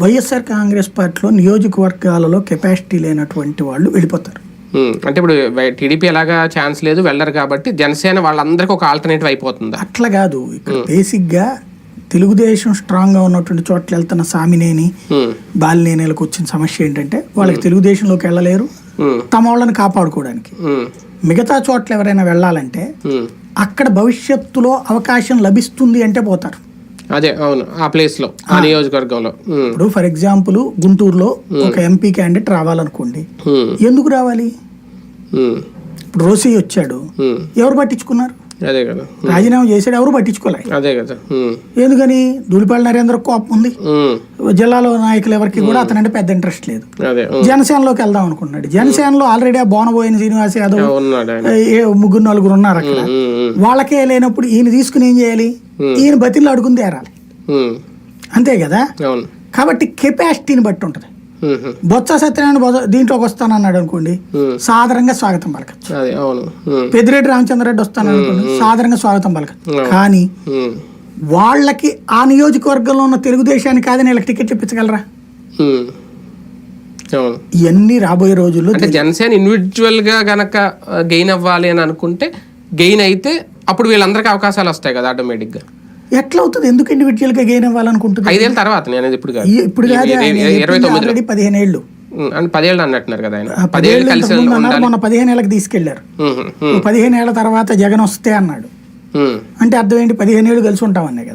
వైఎస్ఆర్ కాంగ్రెస్ పార్టీలో నియోజకవర్గాలలో కెపాసిటీ లేనటువంటి వాళ్ళు వెళ్ళిపోతారు. అంటే ఇప్పుడు టీడీపీ ఎలాగా ఛాన్స్ లేదు వెళ్ళరు కాబట్టి జనసేన వాళ్ళందరికీ ఒక ఆల్టర్నేటివ్ అయిపోతుందా? అట్లా కాదు. ఇక్కడ బేసిక్గా తెలుగుదేశం స్ట్రాంగ్గా ఉన్నటువంటి చోట్ల వెళ్తున్న సామినేని ఉమ్, బాలినేనికి వచ్చిన సమస్య ఏంటంటే వాళ్ళకి తెలుగుదేశంలోకి వెళ్ళలేరు. తమ వాళ్ళని కాపాడుకోవడానికి. మిగతా చోట్ల ఎవరైనా వెళ్ళాలంటే. అక్కడ భవిష్యత్తులో అవకాశం లభిస్తుంది అంటే పోతారు. అదే అవును. ఆ ప్లేస్లో ఆ నియోజకవర్గంలో. ఇప్పుడు ఫర్ ఎగ్జాంపుల్ గుంటూరులో ఒక ఎంపీ క్యాండిడేట్ రావాలనుకోండి. ఎందుకు రావాలి? ఇప్పుడు రోసీ వచ్చాడు. ఎవరు పట్టించుకున్నారు? అదే కదా. రాజీనామా చేశాడు ఎవరు పట్టించుకోలే. అదే కదా. ఎందుకని? ధూళిపాళ నరేంద్ర కోపం ఉంది. జిల్లాలో నాయకులు ఎవరికి కూడా అతనంటే పెద్ద ఇంట్రెస్ట్ లేదు. జనసేనలోకి వెళ్దాం అనుకున్నాడు జనసేనలో ఆల్రెడీ ఆ బోనబోయిన శ్రీనివాస్ యాదవ్ ముగ్గురు నలుగురు ఉన్నారు అక్కడ. వాళ్ళకే లేనప్పుడు ఈయన తీసుకుని ఏం చేయాలి? ఈయన బతిలో అడుగుని తేరాలి ఉమ్, అంతే కదా? కాబట్టి కెపాసిటీని బట్టి ఉంటుంది. ఉమ్, బొత్స సత్యనారాయణ దీంట్లోకి వస్తానన్నాడు అనుకోండి. సాదరంగా స్వాగతం పలకచ్చు. పెద్దిరెడ్డి రామచంద్రరెడ్డి వస్తాను అనుకోండి సాదరంగా స్వాగతం పలకచ్చు కానీ వాళ్ళకి ఆ నియోజకవర్గంలో ఉన్న తెలుగుదేశానికి కాదని వీళ్ళకి టికెట్ ఇప్పించగలరా. అవును. ఇవన్నీ రాబోయే రోజుల్లో జనసేన ఇండివిజువల్గా గనక గెయిన్ అవ్వాలి అని అనుకుంటే గెయిన్ అయితే అప్పుడు వీళ్ళందరికీ అవకాశాలు వస్తాయి కదా ఆటోమేటిక్గా. ఎట్లా అవుతుంది? ఎందుకు ఇండివిజువల్గా గెయిన్ అవ్వాలనుకుంటుంది ఐదేళ్ళ తర్వాత నేను అనేది ఇప్పుడు కాదు. ఇప్పుడు ఇరవై- ఆల్రెడీ పదిహేను ఏళ్ళు. అంటే పదేళ్ళు అన్నట్టున్నారు కదా ఆయన. పదేళ్ళు కలిసి మొన్న పదిహేను ఏళ్ళకి తీసుకెళ్ళారు. పదిహేను ఏళ్ళ తర్వాత జగన్ వస్తే అన్నాడు. అంటే అర్థం ఏంటి పదిహేను ఏళ్ళు కలిసి ఉంటామనే కదా.